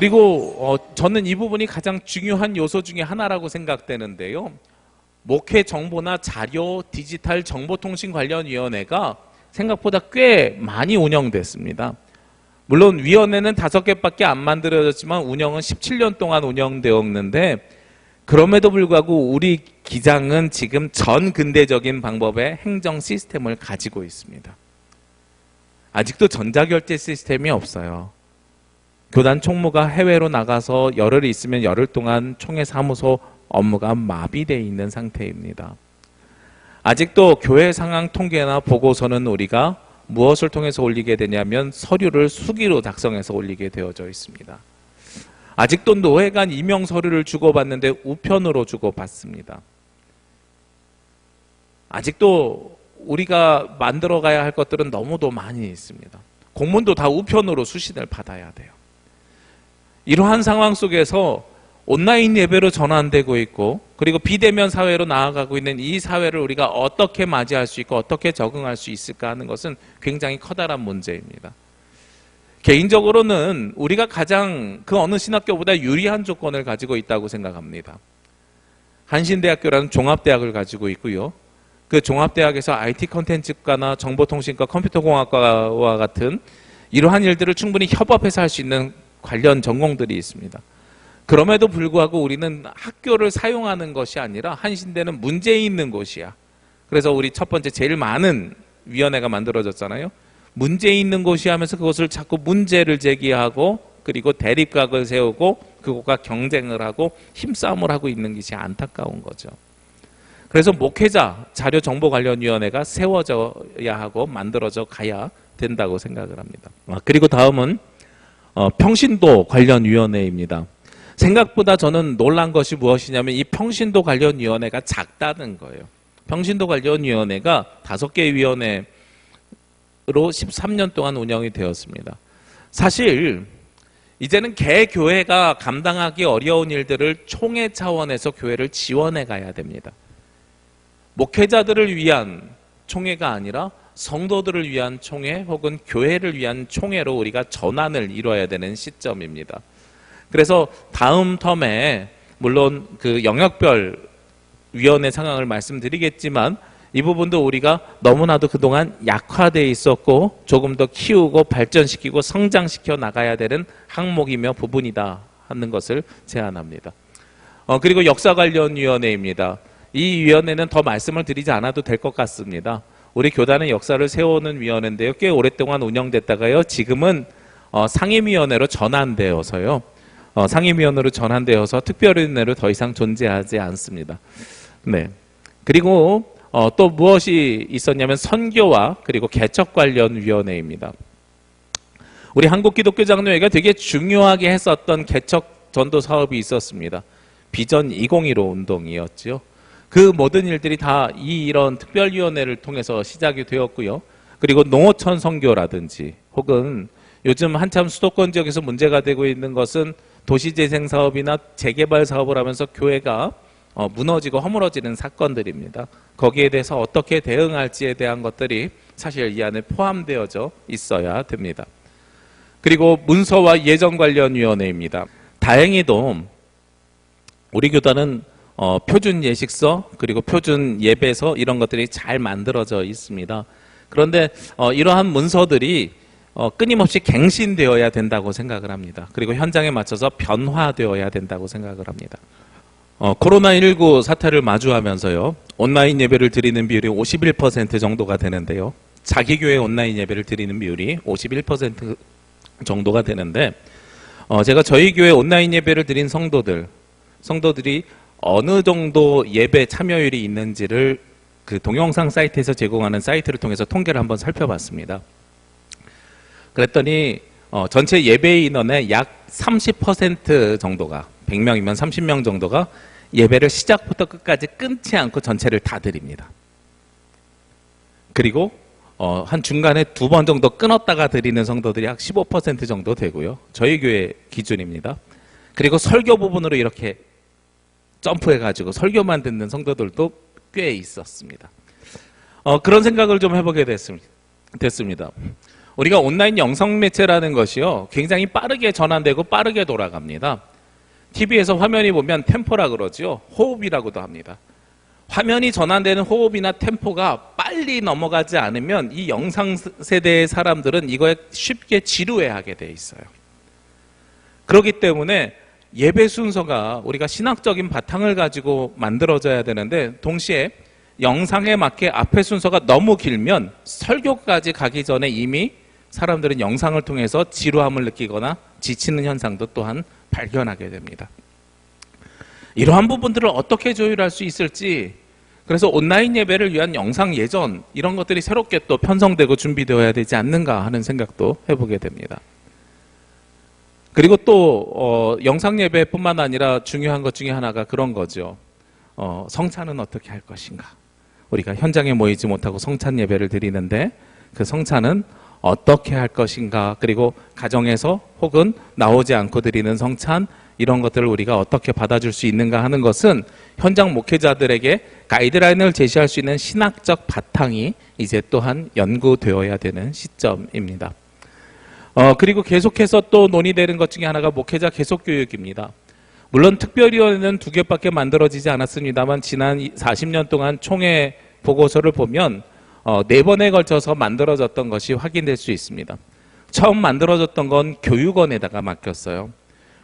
그리고 어, 저는 이 부분이 가장 중요한 요소 중에 하나라고 생각되는데요. 목회 정보나 자료 디지털 정보통신 관련 위원회가 생각보다 꽤 많이 운영됐습니다. 물론 위원회는 다섯 개밖에 안 만들어졌지만 운영은 17년 동안 운영되었는데 그럼에도 불구하고 우리 기장은 지금 전 근대적인 방법의 행정 시스템을 가지고 있습니다. 아직도 전자결제 시스템이 없어요. 교단 총무가 해외로 나가서 열흘 있으면 열흘 동안 총회 사무소 업무가 마비되어 있는 상태입니다. 아직도 교회 상황 통계나 보고서는 우리가 무엇을 통해서 올리게 되냐면 서류를 수기로 작성해서 올리게 되어져 있습니다. 아직도 노회 간 임용 서류를 주고받는데 우편으로 주고받습니다. 아직도 우리가 만들어 가야 할 것들은 너무도 많이 있습니다. 공문도 다 우편으로 수신을 받아야 돼요. 이러한 상황 속에서 온라인 예배로 전환되고 있고 그리고 비대면 사회로 나아가고 있는 이 사회를 우리가 어떻게 맞이할 수 있고 어떻게 적응할 수 있을까 하는 것은 굉장히 커다란 문제입니다. 개인적으로는 우리가 가장 그 어느 신학교보다 유리한 조건을 가지고 있다고 생각합니다. 한신대학교라는 종합대학을 가지고 있고요. 그 종합대학에서 IT 컨텐츠과나 정보통신과 컴퓨터공학과와 같은 이러한 일들을 충분히 협업해서 할 수 있는 관련 전공들이 있습니다. 그럼에도 불구하고 우리는 학교를 사용하는 것이 아니라 한신대는 문제 있는 곳이야. 그래서 우리 첫 번째 제일 많은 위원회가 만들어졌잖아요. 문제 있는 곳이 하면서 그것을 자꾸 문제를 제기하고 그리고 대립각을 세우고 그것과 경쟁을 하고 힘싸움을 하고 있는 것이 안타까운 거죠. 그래서 목회자 자료 정보 관련 위원회가 세워져야 하고 만들어져 가야 된다고 생각을 합니다. 아, 그리고 다음은 어, 평신도 관련 위원회입니다. 생각보다 저는 놀란 것이 무엇이냐면 이 평신도 관련 위원회가 작다는 거예요. 평신도 관련 위원회가 다섯 개 위원회로 13년 동안 운영이 되었습니다. 사실 이제는 개 교회가 감당하기 어려운 일들을 총회 차원에서 교회를 지원해 가야 됩니다. 목회자들을 위한 총회가 아니라 성도들을 위한 총회 혹은 교회를 위한 총회로 우리가 전환을 이뤄야 되는 시점입니다. 그래서 다음 텀에 물론 그 영역별 위원회 상황을 말씀드리겠지만 이 부분도 우리가 너무나도 그동안 약화돼 있었고 조금 더 키우고 발전시키고 성장시켜 나가야 되는 항목이며 부분이다 하는 것을 제안합니다. 어, 그리고 역사 관련 위원회입니다. 이 위원회는 더 말씀을 드리지 않아도 될 것 같습니다. 우리 교단의 역사를 세우는 위원회인데요. 꽤 오랫동안 운영됐다가요. 지금은 어, 상임위원회로 전환되어서요. 어, 상임위원회로 전환되어서 특별위원회로 더 이상 존재하지 않습니다. 네. 그리고 어, 또 무엇이 있었냐면 선교와 그리고 개척 관련 위원회입니다. 우리 한국 기독교 장로회가 되게 중요하게 했었던 개척 전도 사업이 있었습니다. 비전 2015 운동이었죠. 그 모든 일들이 다 이 이런 특별위원회를 통해서 시작이 되었고요. 그리고 농어촌 선교라든지 혹은 요즘 한참 수도권 지역에서 문제가 되고 있는 것은 도시재생 사업이나 재개발 사업을 하면서 교회가 어, 무너지고 허물어지는 사건들입니다. 거기에 대해서 어떻게 대응할지에 대한 것들이 사실 이 안에 포함되어져 있어야 됩니다. 그리고 문서와 예정 관련 위원회입니다. 다행히도 우리 교단은 어, 표준 예식서 그리고 표준 예배서 이런 것들이 잘 만들어져 있습니다. 그런데 어, 이러한 문서들이 어, 끊임없이 갱신되어야 된다고 생각을 합니다. 그리고 현장에 맞춰서 변화되어야 된다고 생각을 합니다. 어, 코로나19 사태를 마주하면서요, 온라인 예배를 드리는 비율이 51% 정도가 되는데요. 자기 교회 온라인 예배를 드리는 비율이 51% 정도가 되는데, 어, 제가 저희 교회 온라인 예배를 드린 성도들, 성도들이 어느 정도 예배 참여율이 있는지를 그 동영상 사이트에서 제공하는 사이트를 통해서 통계를 한번 살펴봤습니다. 그랬더니 어, 전체 예배 인원의 약 30% 정도가 100명이면 30명 정도가 예배를 시작부터 끝까지 끊지 않고 전체를 다 드립니다. 그리고 어, 한 중간에 두 번 정도 끊었다가 드리는 성도들이 약 15% 정도 되고요. 저희 교회 기준입니다. 그리고 설교 부분으로 이렇게 점프해가지고 설교만 듣는 성도들도 꽤 있었습니다. 어, 그런 생각을 좀 해보게 됐습니다. 됐습니다. 우리가 온라인 영상 매체라는 것이요, 굉장히 빠르게 전환되고 빠르게 돌아갑니다. TV에서 화면이 보면 템포라 그러죠. 호흡이라고도 합니다. 화면이 전환되는 호흡이나 템포가 빨리 넘어가지 않으면 이 영상 세대의 사람들은 이거에 쉽게 지루해하게 돼 있어요. 그렇기 때문에 예배 순서가 우리가 신학적인 바탕을 가지고 만들어져야 되는데 동시에 영상에 맞게 앞에 순서가 너무 길면 설교까지 가기 전에 이미 사람들은 영상을 통해서 지루함을 느끼거나 지치는 현상도 또한 발견하게 됩니다. 이러한 부분들을 어떻게 조율할 수 있을지 그래서 온라인 예배를 위한 영상 예전 이런 것들이 새롭게 또 편성되고 준비되어야 되지 않는가 하는 생각도 해보게 됩니다. 그리고 또 어, 영상 예배뿐만 아니라 중요한 것 중에 하나가 그런 거죠. 어, 성찬은 어떻게 할 것인가? 우리가 현장에 모이지 못하고 성찬 예배를 드리는데 그 성찬은 어떻게 할 것인가? 그리고 가정에서 혹은 나오지 않고 드리는 성찬 이런 것들을 우리가 어떻게 받아줄 수 있는가 하는 것은 현장 목회자들에게 가이드라인을 제시할 수 있는 신학적 바탕이 이제 또한 연구되어야 되는 시점입니다. 어, 그리고 계속해서 또 논의되는 것 중에 하나가 목회자 계속 교육입니다. 물론 특별위원회는 두 개밖에 만들어지지 않았습니다만 지난 40년 동안 총회 보고서를 보면 어, 네 번에 걸쳐서 만들어졌던 것이 확인될 수 있습니다. 처음 만들어졌던 건 교육원에다가 맡겼어요.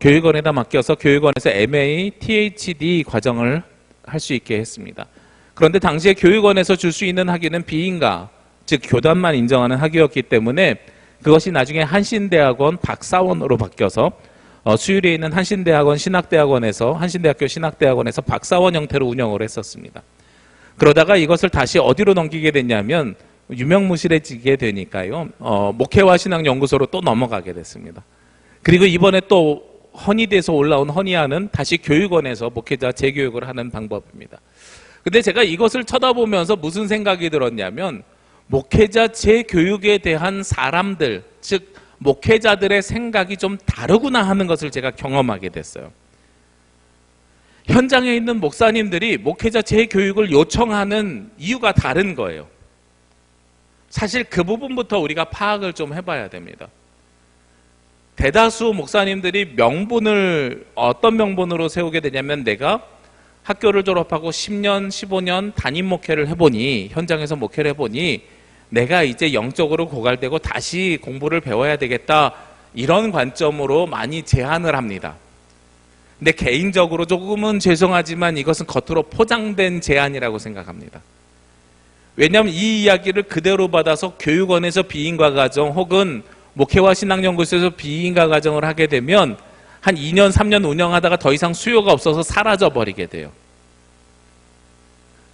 교육원에다 맡겨서 교육원에서 MA, THD 과정을 할 수 있게 했습니다. 그런데 당시에 교육원에서 줄 수 있는 학위는 비인가, 즉 교단만 인정하는 학위였기 때문에 그것이 나중에 한신대학원 박사원으로 바뀌어서 어, 수유리에 있는 한신대학원 신학대학원에서 한신대학교 신학대학원에서 박사원 형태로 운영을 했었습니다. 그러다가 이것을 다시 어디로 넘기게 됐냐면 유명무실해지게 되니까요. 어, 목회와 신학연구소로 또 넘어가게 됐습니다. 그리고 이번에 또 허니대에서 올라온 허니아는 다시 교육원에서 목회자 재교육을 하는 방법입니다. 근데 제가 이것을 쳐다보면서 무슨 생각이 들었냐면 목회자 재교육에 대한 사람들, 즉 목회자들의 생각이 좀 다르구나 하는 것을 제가 경험하게 됐어요. 현장에 있는 목사님들이 목회자 재교육을 요청하는 이유가 다른 거예요. 사실 그 부분부터 우리가 파악을 좀 해봐야 됩니다. 대다수 목사님들이 명분을 어떤 명분으로 세우게 되냐면 내가 학교를 졸업하고 10년, 15년 담임 목회를 해보니 현장에서 목회를 해보니 내가 이제 영적으로 고갈되고 다시 공부를 배워야 되겠다 이런 관점으로 많이 제안을 합니다. 근데 개인적으로 조금은 죄송하지만 이것은 겉으로 포장된 제안이라고 생각합니다. 왜냐하면 이 이야기를 그대로 받아서 교육원에서 비인과 과정 혹은 목회와 신학연구소에서 비인가 과정을 하게 되면 한 2년, 3년 운영하다가 더 이상 수요가 없어서 사라져 버리게 돼요.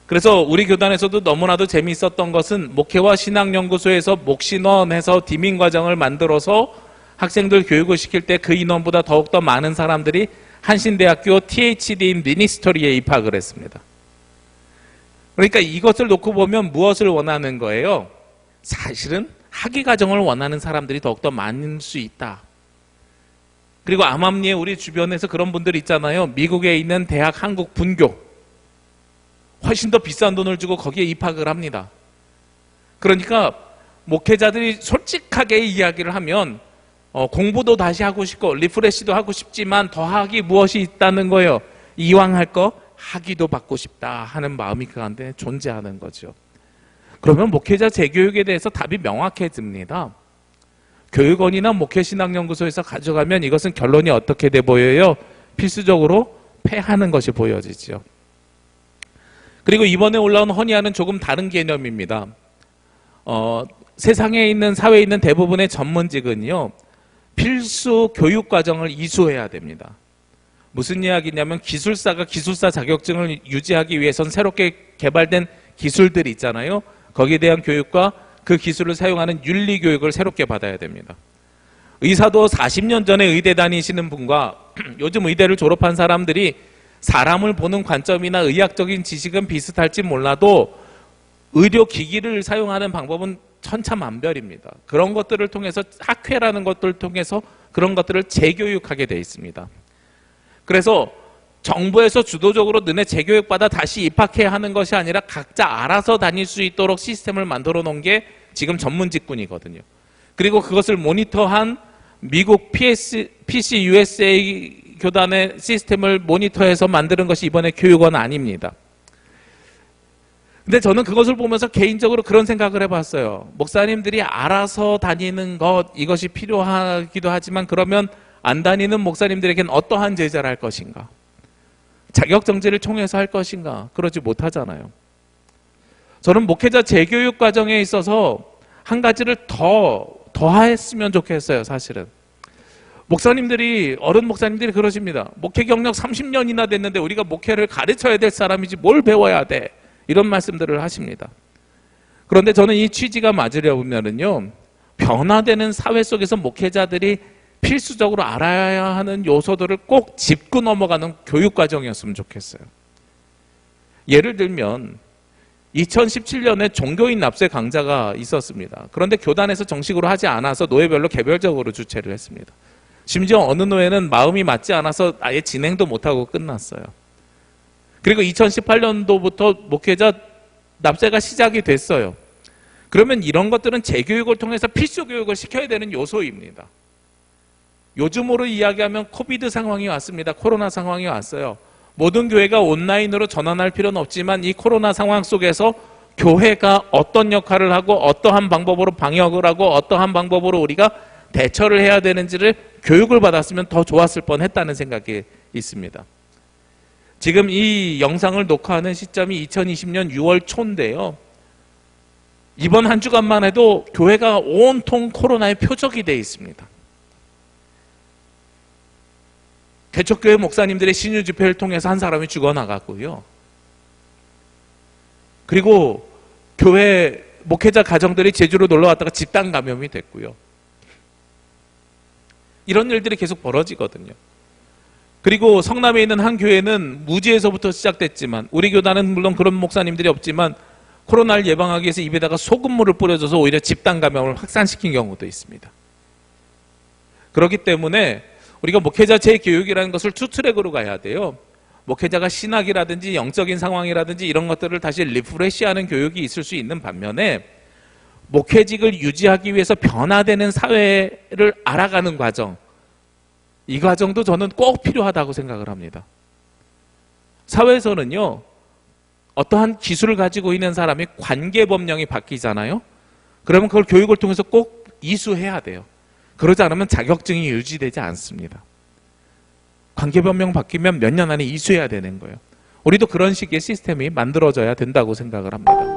그래서 우리 교단에서도 너무나도 재미있었던 것은 목회와 신학연구소에서 목신원해서 디민 과정을 만들어서 학생들 교육을 시킬 때 그 인원보다 더욱더 많은 사람들이 한신대학교 THD 미니스터리에 입학을 했습니다. 그러니까 이것을 놓고 보면 무엇을 원하는 거예요? 사실은 학위 과정을 원하는 사람들이 더욱더 많을 수 있다. 그리고 암암리에 우리 주변에서 그런 분들 있잖아요. 미국에 있는 대학 한국 분교. 훨씬 더 비싼 돈을 주고 거기에 입학을 합니다. 그러니까 목회자들이 솔직하게 이야기를 하면 어, 공부도 다시 하고 싶고 리프레시도 하고 싶지만 더하기 무엇이 있다는 거예요. 이왕 할거 학위도 받고 싶다 하는 마음이 그 가운데 존재하는 거죠. 그러면 목회자 재교육에 대해서 답이 명확해집니다. 교육원이나 목회신학연구소에서 가져가면 이것은 결론이 어떻게 돼 보여요? 필수적으로 패하는 것이 보여지죠. 그리고 이번에 올라온 허니아는 조금 다른 개념입니다. 어, 세상에 있는 사회에 있는 대부분의 전문직은요 필수 교육 과정을 이수해야 됩니다. 무슨 이야기냐면 기술사가 기술사 자격증을 유지하기 위해선 새롭게 개발된 기술들이 있잖아요. 거기에 대한 교육과 그 기술을 사용하는 윤리 교육을 새롭게 받아야 됩니다. 의사도 40년 전에 의대 다니시는 분과 요즘 의대를 졸업한 사람들이 사람을 보는 관점이나 의학적인 지식은 비슷할지 몰라도 의료 기기를 사용하는 방법은 천차만별입니다. 그런 것들을 통해서 학회라는 것들을 통해서 그런 것들을 재교육하게 돼 있습니다. 그래서 정부에서 주도적으로 너네 재교육 받아 다시 입학해야 하는 것이 아니라 각자 알아서 다닐 수 있도록 시스템을 만들어 놓은 게 지금 전문 직군이거든요. 그리고 그것을 모니터한 미국 PS, PC USA 교단의 시스템을 모니터해서 만드는 것이 이번에 교육원 아닙니다. 근데 저는 그것을 보면서 개인적으로 그런 생각을 해봤어요. 목사님들이 알아서 다니는 것, 이것이 필요하기도 하지만 그러면 안 다니는 목사님들에겐 어떠한 제자를 할 것인가? 자격정지를 총해서 할 것인가? 그러지 못하잖아요. 저는 목회자 재교육 과정에 있어서 한 가지를 더, 더 했으면 좋겠어요, 사실은. 목사님들이, 어른 목사님들이 그러십니다. 목회 경력 30년이나 됐는데 우리가 목회를 가르쳐야 될 사람이지 뭘 배워야 돼? 이런 말씀들을 하십니다. 그런데 저는 이 취지가 맞으려면은요, 변화되는 사회 속에서 목회자들이 필수적으로 알아야 하는 요소들을 꼭 짚고 넘어가는 교육 과정이었으면 좋겠어요. 예를 들면 2017년에 종교인 납세 강좌가 있었습니다. 그런데 교단에서 정식으로 하지 않아서 노예별로 개별적으로 주최를 했습니다. 심지어 어느 노예는 마음이 맞지 않아서 아예 진행도 못하고 끝났어요. 그리고 2018년도부터 목회자 납세가 시작이 됐어요. 그러면 이런 것들은 재교육을 통해서 필수 교육을 시켜야 되는 요소입니다. 요즘으로 이야기하면 코비드 상황이 왔습니다. 코로나 상황이 왔어요. 모든 교회가 온라인으로 전환할 필요는 없지만 이 코로나 상황 속에서 교회가 어떤 역할을 하고 어떠한 방법으로 방역을 하고 어떠한 방법으로 우리가 대처를 해야 되는지를 교육을 받았으면 더 좋았을 뻔 했다는 생각이 있습니다. 지금 이 영상을 녹화하는 시점이 2020년 6월 초인데요. 이번 한 주간만 해도 교회가 온통 코로나의 표적이 되어 있습니다. 개척교회 목사님들의 신유 집회를 통해서 한 사람이 죽어나갔고요. 그리고 교회 목회자 가정들이 제주로 놀러 왔다가 집단 감염이 됐고요. 이런 일들이 계속 벌어지거든요. 그리고 성남에 있는 한 교회는 무지에서부터 시작됐지만 우리 교단은 물론 그런 목사님들이 없지만 코로나를 예방하기 위해서 입에다가 소금물을 뿌려줘서 오히려 집단 감염을 확산시킨 경우도 있습니다. 그렇기 때문에 우리가 목회자 재교육이라는 것을 투트랙으로 가야 돼요. 목회자가 신학이라든지 영적인 상황이라든지 이런 것들을 다시 리프레시하는 교육이 있을 수 있는 반면에 목회직을 유지하기 위해서 변화되는 사회를 알아가는 과정 이 과정도 저는 꼭 필요하다고 생각을 합니다. 사회에서는요 어떠한 기술을 가지고 있는 사람이 관계 법령이 바뀌잖아요. 그러면 그걸 교육을 통해서 꼭 이수해야 돼요. 그러지 않으면 자격증이 유지되지 않습니다. 관계변명 바뀌면 몇 년 안에 이수해야 되는 거예요. 우리도 그런 식의 시스템이 만들어져야 된다고 생각을 합니다.